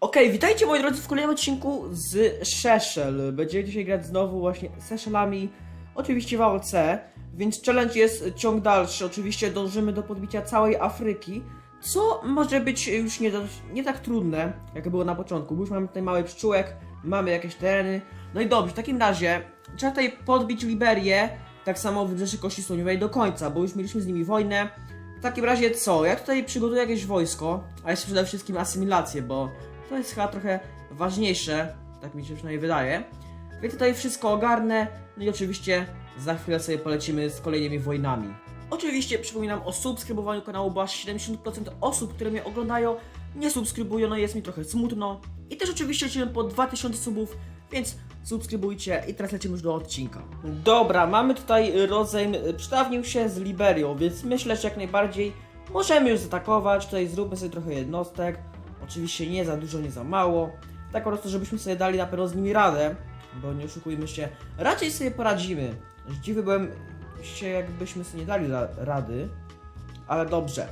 Okej, witajcie moi drodzy w kolejnym odcinku z Szeszel. Będziemy dzisiaj grać znowu właśnie z oczywiście w AOC, więc challenge jest ciąg dalszy. Oczywiście dążymy do podbicia całej Afryki, co może być już nie, nie tak trudne, jak było na początku, bo już mamy tutaj mały pszczółek, mamy jakieś tereny. No i dobrze, w takim razie trzeba tutaj podbić Liberię, tak samo Wybrzeże Kości Słoniowej do końca, bo już mieliśmy z nimi wojnę. W takim razie co? Ja tutaj przygotuję jakieś wojsko, a jeszcze przede wszystkim asymilację, bo to jest chyba trochę ważniejsze, tak mi się przynajmniej wydaje. Więc tutaj wszystko ogarnę, no i oczywiście za chwilę sobie polecimy z kolejnymi wojnami. Oczywiście przypominam o subskrybowaniu kanału, bo aż 70% osób, które mnie oglądają, nie subskrybują, no jest mi trochę smutno. I też oczywiście lecimy po 2000 subów, więc subskrybujcie i teraz lecimy już do odcinka. Dobra, mamy tutaj rozejm, y, przydawnił się z Liberią, więc myślę, że jak najbardziej możemy już zaatakować. Tutaj zróbmy sobie trochę jednostek. Oczywiście nie za dużo, nie za mało. Tak po prostu, żebyśmy sobie dali na pewno z nimi radę, bo nie oszukujmy się, raczej sobie poradzimy. Zdziwy byłem się, jakbyśmy sobie nie dali ra- rady, ale dobrze.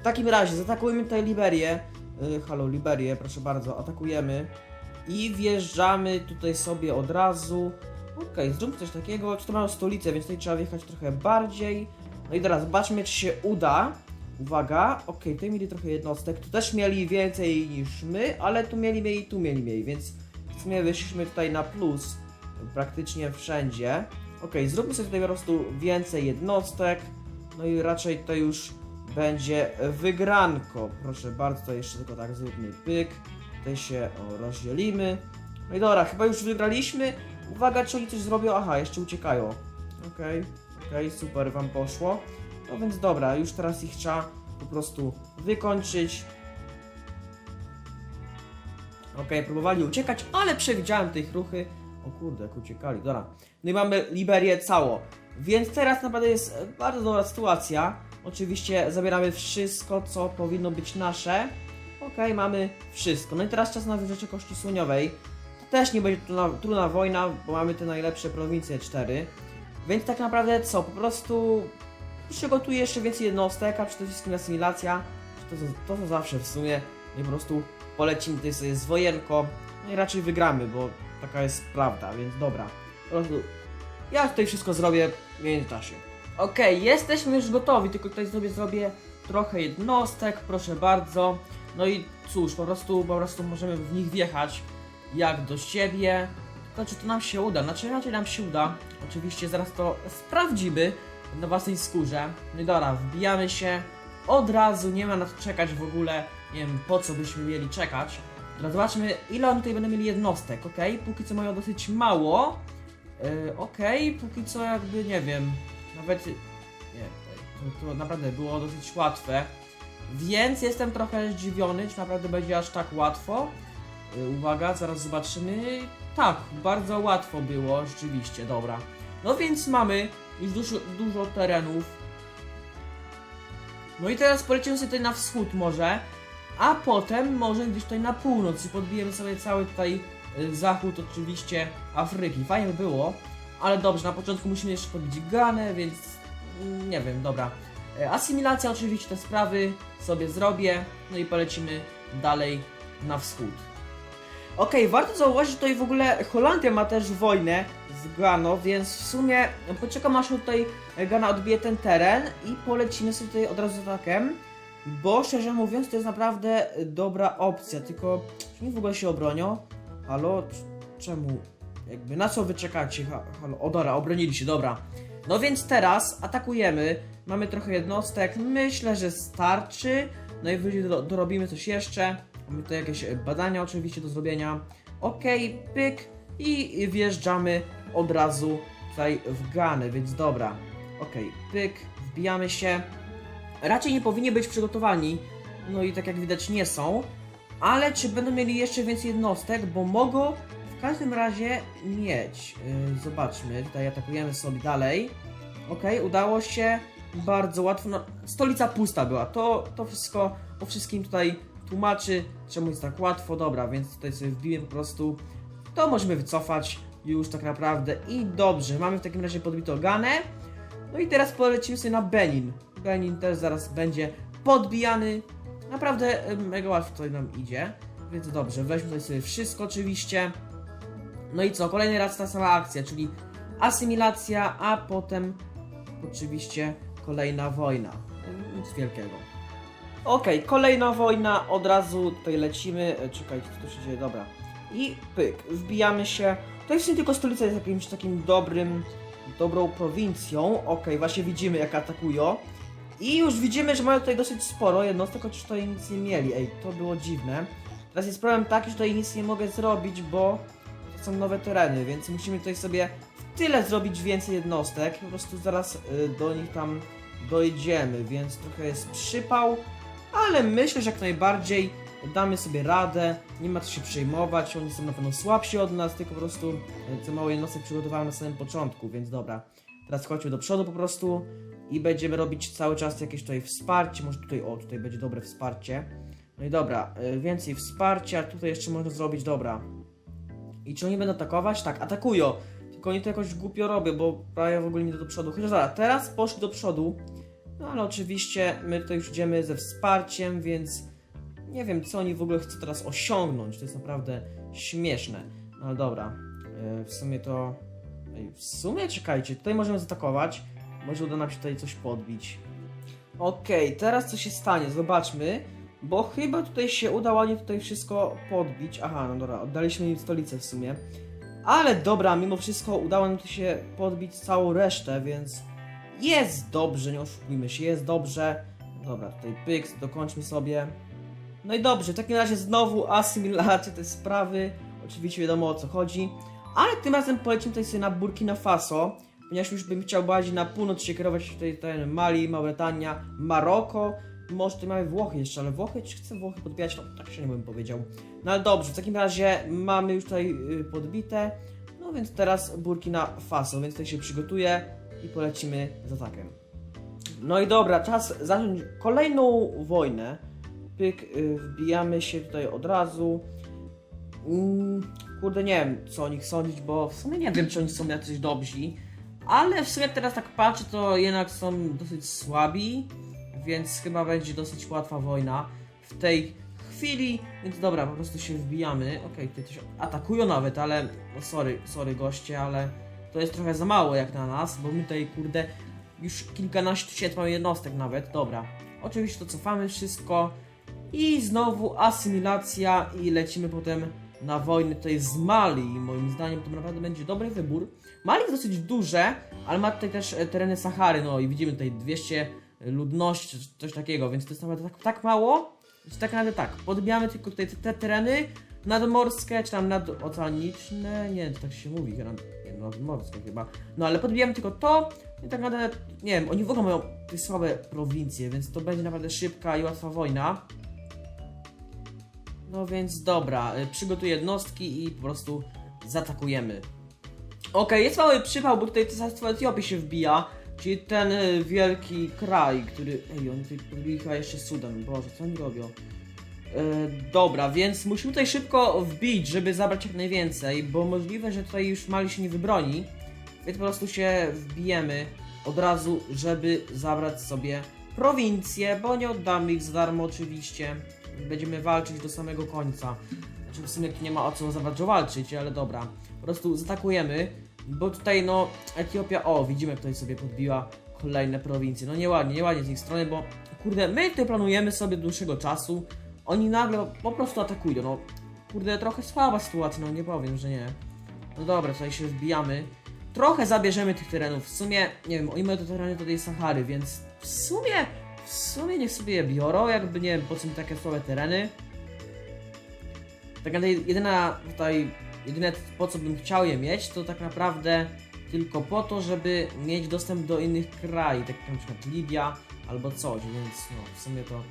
W takim razie zaatakujemy tutaj Liberię. Yy, halo, Liberię, proszę bardzo, atakujemy. I wjeżdżamy tutaj sobie od razu. Okej, zróbmy coś takiego. Czy to mamy stolicę, więc tutaj trzeba wjechać trochę bardziej. No i teraz zobaczmy, czy się uda. Uwaga, okej, tutaj mieli trochę jednostek. Tu też mieli więcej niż my, ale tu mieli mniej tu mieli mniej, więc w sumie wyszliśmy tutaj na plus praktycznie wszędzie. Okej, zróbmy sobie tutaj po prostu więcej jednostek. No i raczej to już będzie wygranko. Proszę bardzo, to jeszcze tylko tak zróbmy pyk. Tutaj się o, rozdzielimy. No i dobra, chyba już wygraliśmy. Uwaga, czy oni coś zrobią? Aha, jeszcze uciekają. Okej, okej, super wam poszło. No więc dobra, już teraz ich trzeba po prostu wykończyć. Okej, próbowali uciekać, ale przewidziałem te ich ruchy. O kurde, jak uciekali, dobra. No i mamy Liberię cało. Więc teraz naprawdę jest e, bardzo dobra sytuacja. Oczywiście zabieramy wszystko, co powinno być nasze. Okej, mamy wszystko. No i teraz czas na Wybrzeże Kości Słoniowej. To też nie będzie trudna, trudna wojna, bo mamy te najlepsze prowincje 4. Więc tak naprawdę co? Po prostu przygotuję jeszcze więcej jednostek, a przede wszystkim asymilacja. To, to, to, zawsze w sumie. I po prostu polecimy tutaj sobie z wojenko. No i raczej wygramy, bo taka jest prawda, więc dobra. Po prostu ja tutaj wszystko zrobię w międzyczasie. Okej, jesteśmy już gotowi, tylko tutaj sobie zrobię trochę jednostek, proszę bardzo. No i cóż, po prostu, po prostu możemy w nich wjechać jak do siebie. Czy to nam się uda? Znaczy raczej nam się uda. Oczywiście zaraz to sprawdzimy na własnej skórze. No i dobra, wbijamy się od razu, nie ma na to czekać w ogóle. Nie wiem po co byśmy mieli czekać. Teraz zobaczmy ile oni tutaj będą mieli jednostek, ok? Póki co mają dosyć mało. Yy, Okej, póki co jakby nie wiem, nawet nie, to, to naprawdę było dosyć łatwe. Więc jestem trochę zdziwiony, czy naprawdę będzie aż tak łatwo. Yy, uwaga, zaraz zobaczymy. Tak, bardzo łatwo było, rzeczywiście, dobra. No więc mamy już dużo, dużo terenów. No i teraz polecimy sobie tutaj na wschód może, a potem może gdzieś tutaj na północ i podbijemy sobie cały tutaj y, zachód oczywiście Afryki. Fajnie by było, ale dobrze, na początku musimy jeszcze podbić Ganę, więc mm, nie wiem, dobra. E, Asymilacja oczywiście te sprawy sobie zrobię, no i polecimy dalej na wschód. Okej, warto zauważyć, że tutaj w ogóle Holandia ma też wojnę z Gano, więc w sumie poczekam aż tutaj Gana odbije ten teren i polecimy sobie tutaj od razu atakiem, bo szczerze mówiąc to jest naprawdę dobra opcja, tylko czy oni w ogóle się obronią? Halo? Czemu? Jakby na co wy czekacie? Ha, halo, o dobra, obronili się, dobra. No więc teraz atakujemy, mamy trochę jednostek, myślę, że starczy, najwyżej do, dorobimy coś jeszcze, mamy tutaj jakieś e, badania oczywiście do zrobienia. Okej, pyk i wjeżdżamy od razu tutaj w Gany, więc dobra. Okej, pyk, wbijamy się. Raczej nie powinni być przygotowani, no i tak jak widać nie są, ale czy będą mieli jeszcze więcej jednostek, bo mogą w każdym razie mieć. Yy, zobaczmy, tutaj atakujemy sobie dalej. Okej, udało się. Bardzo łatwo. No, stolica pusta była. To, to wszystko o wszystkim tutaj tłumaczy, czemu jest tak łatwo. Dobra, więc tutaj sobie wbiję po prostu. To możemy wycofać już tak naprawdę. I dobrze, mamy w takim razie podbito Ganę. No i teraz polecimy sobie na Benin. Benin też zaraz będzie podbijany. Naprawdę y, mega łatwo tutaj nam idzie. Więc dobrze, weźmy tutaj sobie wszystko oczywiście. No i co, kolejny raz ta sama akcja, czyli asymilacja, a potem oczywiście kolejna wojna. Nic wielkiego. Okej, kolejna wojna, od razu tutaj lecimy. E, Czekajcie, co tu się dzieje, dobra. I pyk, wbijamy się. Tutaj w sumie tylko stolica jest jakimś takim dobrym, dobrą prowincją. Okej, właśnie widzimy jak atakują. I już widzimy, że mają tutaj dosyć sporo jednostek, chociaż tutaj nic nie mieli. Ej, to było dziwne. Teraz jest problem taki, że tutaj nic nie mogę zrobić, bo to są nowe tereny, więc musimy tutaj sobie w tyle zrobić więcej jednostek. Po prostu zaraz y, do nich tam dojdziemy, więc trochę jest przypał, ale myślę, że jak najbardziej damy sobie radę. Nie ma co się przejmować, oni są na pewno słabsi od nas, tylko po prostu y, te małe jednostek przygotowałem na samym początku, więc dobra. Teraz chodźmy do przodu po prostu i będziemy robić cały czas jakieś tutaj wsparcie. Może tutaj, o, tutaj będzie dobre wsparcie. No i dobra, y, więcej wsparcia, tutaj jeszcze można zrobić, dobra. I czy oni będą atakować? Tak, atakują. Tylko oni to jakoś głupio robią, bo prawie w ogóle nie do przodu. Chociaż dobra, teraz poszli do przodu. No ale oczywiście my tutaj już idziemy ze wsparciem, więc nie wiem co oni w ogóle chcą teraz osiągnąć. To jest naprawdę śmieszne. No ale dobra, y, w sumie to... W sumie czekajcie, tutaj możemy zaatakować. Może uda nam się tutaj coś podbić. Okej, teraz co się stanie? Zobaczmy. Bo chyba tutaj się uda ładnie tutaj wszystko podbić. Aha, no dobra, oddaliśmy im stolicę w sumie. Ale dobra, mimo wszystko udało nam się podbić całą resztę, więc jest dobrze, nie oszukujmy się, jest dobrze. Dobra, tutaj pyk, dokończmy sobie. No i dobrze, w takim razie znowu asymilacja te sprawy. Oczywiście wiadomo o co chodzi. Ale tym razem polecimy tutaj sobie na Burkina Faso, ponieważ już bym chciał bardziej na północ się kierować, tutaj ten Mali, Mauretania, Maroko. Może tutaj mamy Włochy jeszcze, ale Włochy, czy chcę Włochy podbijać? No, tak się nie bym powiedział. No ale dobrze, w takim razie mamy już tutaj y, podbite. No więc teraz Burkina Faso, więc tutaj się przygotuję i polecimy z atakiem. No i dobra, czas zacząć kolejną wojnę. Pyk, y, wbijamy się tutaj od razu. Mm, kurde, nie wiem co o nich sądzić, bo w sumie nie wiem, czy oni są jacyś dobrzy. Ale w sumie teraz tak patrzę, to jednak są dosyć słabi, więc chyba będzie dosyć łatwa wojna w tej chwili. Więc dobra, po prostu się wbijamy. Okej, tutaj coś atakują nawet, ale no sorry, sorry goście, ale to jest trochę za mało jak na nas, bo my tutaj kurde już kilkanaście tysięcy mamy jednostek nawet. Dobra, oczywiście to cofamy wszystko i znowu asymilacja i lecimy potem na wojnę tutaj z Mali. Moim zdaniem to naprawdę będzie dobry wybór. Mali jest dosyć duże, ale ma tutaj też e, tereny Sahary, no i widzimy tutaj 200 ludności, coś- coś takiego, więc to jest naprawdę tak, tak mało, że tak naprawdę tak, podbijamy tylko tutaj te, te tereny nadmorskie, czy tam nadoceaniczne, nie wiem, to tak się mówi, chyba, nie, nadmorskie chyba, no ale podbijamy tylko to i tak naprawdę, nie wiem, oni w ogóle mają słabe prowincje, więc to będzie naprawdę szybka i łatwa wojna. No więc dobra, y, przygotuję jednostki i po prostu zaatakujemy. Okej, jest mały przypał, bo tutaj cesarstwo Etiopii się wbija, czyli ten y, wielki kraj, który... Ej, oni tutaj podbili jeszcze Sudan, Boże, co oni robią? E, dobra, więc musimy tutaj szybko wbić, żeby zabrać jak najwięcej, bo możliwe, że tutaj już Mali się nie wybroni, więc po prostu się wbijemy od razu, żeby zabrać sobie prowincje, bo nie oddamy ich za darmo oczywiście. Będziemy walczyć do samego końca. Znaczy w sumie nie ma o co za bardzo walczyć, ale dobra. Po prostu zaatakujemy, bo tutaj no Etiopia, o widzimy tutaj sobie podbiła kolejne prowincje. No nieładnie, nieładnie z ich strony, bo kurde, my tutaj planujemy sobie dłuższego czasu, oni nagle po prostu atakują, no kurde, trochę słaba sytuacja, no nie powiem, że nie. No dobra, tutaj się wbijamy. Trochę zabierzemy tych terenów. W sumie, nie wiem, oni mają te tereny do tej Sahary, więc w sumie, w sumie niech sobie je biorą, jakby nie wiem, po co mi takie słabe tereny. Tak naprawdę jedyna tutaj, jedyne po co bym chciał je mieć, to tak naprawdę tylko po to, żeby mieć dostęp do innych krajów, tak jak na przykład Libia albo coś, więc no w sumie to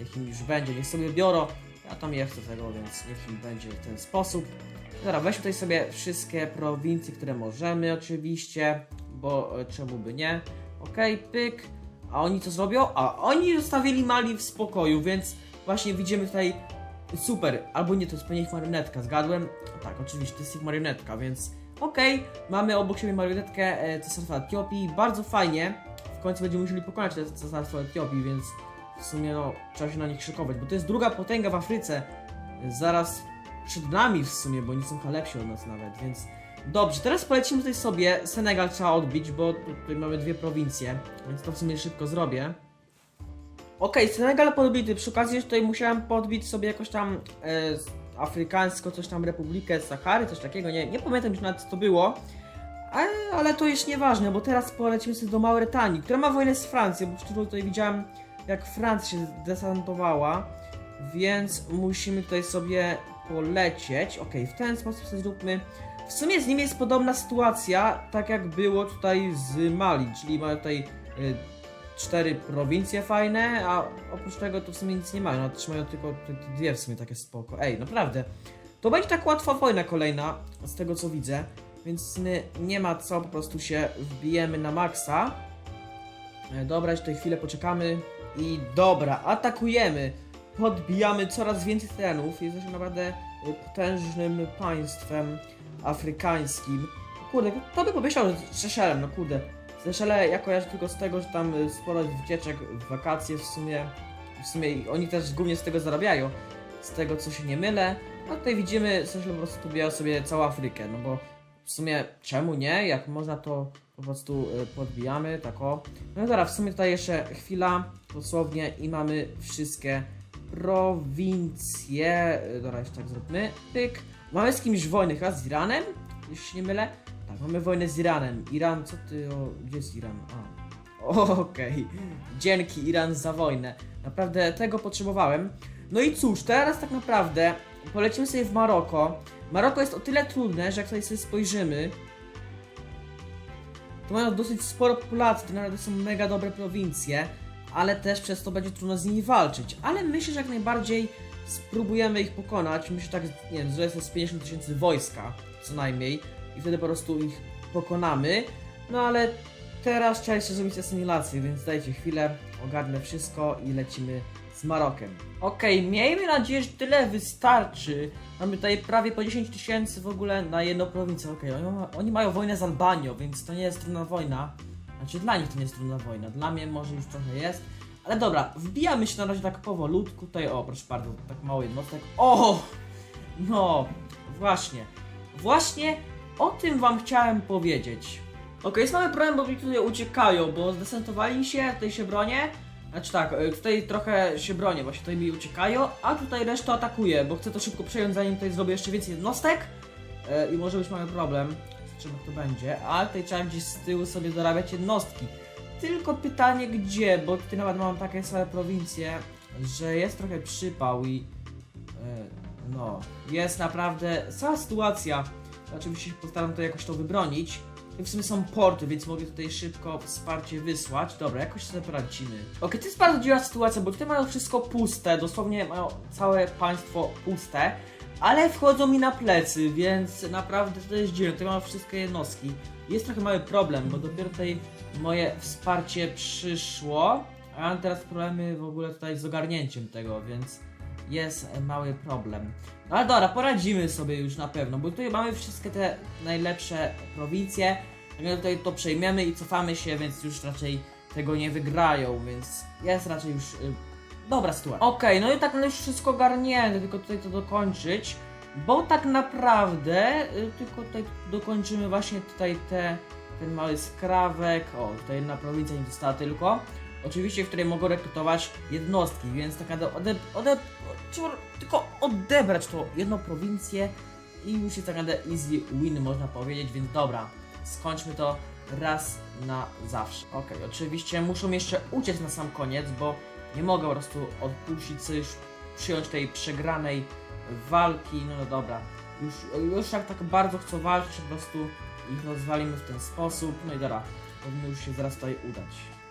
niech im już będzie, niech sobie biorą. Ja tam nie chcę tego, więc niech im będzie w ten sposób. Dobra, weźmy tutaj sobie wszystkie prowincje, które możemy oczywiście, bo e, czemu by nie. Okej, pyk. A oni co zrobią? A oni zostawili Mali w spokoju, więc właśnie widzimy tutaj super. Albo nie, to jest pewnie ich marionetka, zgadłem? Tak, oczywiście, to jest ich marionetka, więc okej, mamy obok siebie marionetkę e, cesarstwa Etiopii, bardzo fajnie. W końcu będziemy musieli pokonać te cesarstwo Etiopii, więc w sumie no, trzeba się na nich szykować, bo to jest druga potęga w Afryce. zaraz przed nami w sumie, bo oni są chyba lepsi od nas nawet, więc dobrze, teraz polecimy tutaj sobie, Senegal trzeba odbić, bo tutaj mamy dwie prowincje, więc to w sumie szybko zrobię. Okej, Senegal podbity, przy okazji tutaj musiałem podbić sobie jakoś tam e, afrykańsko, coś tam Republikę Sahary, coś takiego, nie, nie pamiętam już nawet co to było, ale, ale to jest nieważne, bo teraz polecimy sobie do Mauretanii, która ma wojnę z Francją, bo wczoraj tutaj widziałem jak Francja się desantowała, więc musimy tutaj sobie polecieć. Okej, w ten sposób sobie zróbmy. W sumie z nimi jest podobna sytuacja, tak jak było tutaj z Mali, czyli mają tutaj y, cztery prowincje fajne, a oprócz tego to w sumie nic nie mają, no trzymają tylko te, te dwie w sumie takie spoko. Ej, naprawdę. To będzie tak łatwa wojna kolejna, z tego co widzę, więc my nie ma co, po prostu się wbijemy na maksa. E, Dobra, jeszcze chwilę poczekamy i dobra, atakujemy. Podbijamy coraz więcej terenów. Jesteśmy naprawdę e, potężnym państwem afrykańskim. Kurde, to by pomyślał, że z Seychellem, no kurde. Seychelle ja kojarzę tylko z tego, że tam e, sporo wycieczek wakacje w sumie. W sumie oni też głównie z tego zarabiają. Z tego co się nie mylę. A tutaj widzimy, Seychelle po prostu podbija sobie całą Afrykę, no bo w sumie czemu nie? Jak można to po prostu e, podbijamy, tak o. No dobra, w sumie tutaj jeszcze chwila, dosłownie i mamy wszystkie prowincje. E, Dobra, jeszcze tak zróbmy. Pyk. Mamy z kimś wojnę, chyba z Iranem? Jeśli się nie mylę. Tak, mamy wojnę z Iranem. Iran, co ty, o, gdzie jest Iran? A. Okej, dzięki Iran za wojnę. Naprawdę tego potrzebowałem. No i cóż, teraz tak naprawdę polecimy sobie w Maroko. Maroko jest o tyle trudne, że jak tutaj sobie spojrzymy, to mają dosyć sporo populacji, to naprawdę są mega dobre prowincje, ale też przez to będzie trudno z nimi walczyć. Ale myślę, że jak najbardziej spróbujemy ich pokonać. Myślę, że tak, nie wiem, że jest z 50 tysięcy wojska, co najmniej, i wtedy po prostu ich pokonamy. No ale teraz trzeba jeszcze zrobić asymilację, więc dajcie chwilę, ogarnę wszystko i lecimy z Marokiem. Okej, miejmy nadzieję, że tyle wystarczy. Mamy tutaj prawie po 10 tysięcy w ogóle na jedną prowincję. Okej, oni, oni mają wojnę z Albanią, więc to nie jest trudna wojna. Znaczy dla nich to nie jest trudna wojna, dla mnie może już trochę jest. Ale dobra, wbijamy się na razie tak powolutku. Tutaj, o proszę bardzo, tak mało jednostek. O! No, właśnie. Właśnie o tym wam chciałem powiedzieć. Okej, jest mały problem, bo mi tutaj uciekają, bo zdesantowali się, tutaj się bronię. Znaczy tak, y, tutaj trochę się bronię, właśnie tutaj mi uciekają, a tutaj reszta atakuje, bo chcę to szybko przejąć, zanim tutaj zrobię jeszcze więcej jednostek. E, I może być mały problem, z czym to będzie, ale tutaj trzeba gdzieś z tyłu sobie dorabiać jednostki. Tylko pytanie gdzie, bo tutaj nawet mam takie same prowincje, że jest trochę przypał i... e, No, jest naprawdę cała sytuacja. Oczywiście postaram to jakoś to wybronić. W sumie są porty, więc mogę tutaj szybko wsparcie wysłać. Dobra, jakoś sobie poradzimy. Okej, to jest bardzo dziwna sytuacja, bo tutaj mają wszystko puste, dosłownie mają całe państwo puste, ale wchodzą mi na plecy, więc naprawdę to jest dziwne. Tutaj mam wszystkie jednostki. Jest trochę mały problem, bo dopiero tutaj moje wsparcie przyszło, a mam teraz problemy w ogóle tutaj z ogarnięciem tego, więc jest mały problem. No ale dobra, poradzimy sobie już na pewno, bo tutaj mamy wszystkie te najlepsze prowincje. My tutaj to przejmiemy i cofamy się, więc już raczej tego nie wygrają, więc jest raczej już y, dobra sytuacja. Okej, no i tak no już wszystko ogarnięte, tylko tutaj to dokończyć, bo tak naprawdę y, tylko tutaj dokończymy właśnie tutaj te, ten mały skrawek. O, tutaj jedna prowincja nie dostała tylko. Oczywiście, w której mogą rekrutować jednostki, więc tak naprawdę ode, ode, tylko odebrać tą jedną prowincję i już jest tak naprawdę easy win, można powiedzieć, więc dobra, skończmy to raz na zawsze. Okej, oczywiście muszą jeszcze uciec na sam koniec, bo nie mogę po prostu odpuścić sobie już przyjąć tej przegranej walki, no, no dobra. Już, już jak tak bardzo chcą walczyć, po prostu ich rozwalimy w ten sposób, no i dobra, powinno już się zaraz tutaj udać.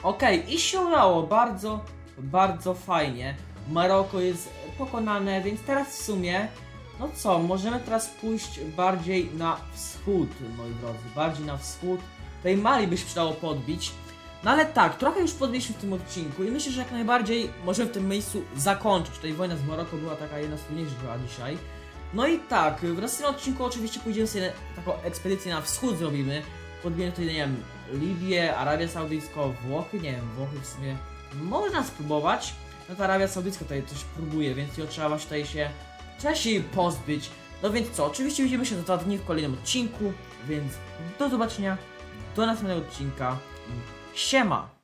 Okej, i się udało, bardzo, bardzo fajnie. Maroko jest pokonane, więc teraz w sumie, no co, możemy teraz pójść bardziej na wschód, moi drodzy, bardziej na wschód. Tutaj Mali by się przydało podbić. No ale tak, trochę już podbiliśmy w tym odcinku i myślę, że jak najbardziej możemy w tym miejscu zakończyć. Tutaj wojna z Maroko była taka jedna z trudniejszych chyba dzisiaj. No i tak, w następnym odcinku oczywiście pójdziemy sobie taką ekspedycję na wschód zrobimy. Podbijemy tutaj, nie wiem, Libię, Arabię Saudyjską, Włochy, nie wiem, Włochy w sumie można spróbować. No to Arabia Saudyjska tutaj coś próbuje, więc trzeba właśnie tutaj się trzeba się jej pozbyć. No więc co, oczywiście widzimy się za dwa dni w kolejnym odcinku, więc do zobaczenia, do następnego odcinka i siema!